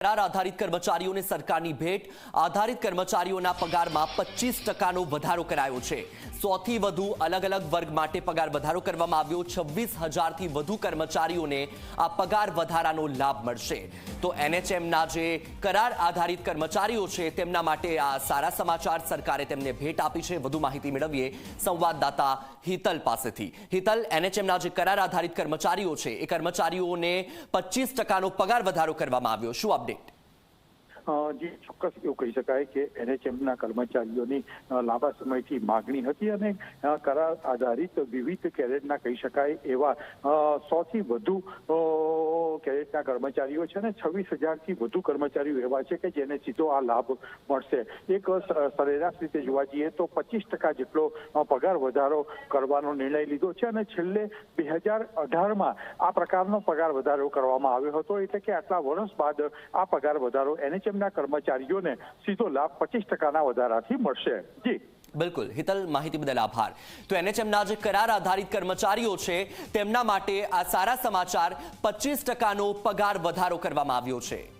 કરાર આધારિત કર્મચારીઓને સરકારની ભેટ, આધારિત કર્મચારીઓના પગારમાં પચીસ ટકાનો વધારો કરાયો છે. સોથી વધુ અલગ અલગ વર્ગ માટે પગાર વધારો કરવામાં આવ્યો. છવ્વીસ હજારથી વધુ કર્મચારીઓને આ પગાર વધારાનો લાભ મળશે. તો એનએચએમના જે કરાર આધારિત કર્મચારીઓ છે, તેમના માટે આ સારા સમાચાર સરકારે તેમને ભેટ આપી છે. વધુ માહિતી મેળવીએ સંવાદદાતા હિતલ પાસેથી. હિતલ, એનએચએમના જે કરાર આધારિત કર્મચારીઓ છે, એ કર્મચારીઓને પચીસ ટકાનો પગાર વધારો કરવામાં આવ્યો. શું જી ચોક્કસ એવું કહી શકાય કે એનએચએમના કર્મચારીઓની લાંબા સમયથી માગણી હતી અને કરાર આધારિત વિવિધ કેરેટના કહી શકાય એવા સોથી વધુ અ, કેરેટના કર્મચારીઓ છે ને છવ્વીસ હજારથી વધુ કર્મચારીઓ એવા છે કે જેને સીધો આ લાભ મળશે. એક સરેરાશ રીતે જોવા જઈએ તો પચીસ ટકા જેટલો પગાર વધારો કરવાનો નિર્ણય લીધો છે અને છેલ્લે બે હજાર અઢારમાં આ પ્રકારનો પગાર વધારો કરવામાં આવ્યો હતો એટલે કે આટલા વર્ષ બાદ આ પગાર વધારો એનએચએમના કર્મચારીઓને સીધો લાભ પચીસ ટકાના વધારાથી મળશે. જી. બિલકુલ. હિતલ માહિતી બદલ આભાર. તો એનએચએમના જે કરાર આધારિત કર્મચારીઓ છે, તેમના માટે આ સારા સમાચાર પચીસ ટકાનો પગાર વધારો કરવામાં આવ્યો છે.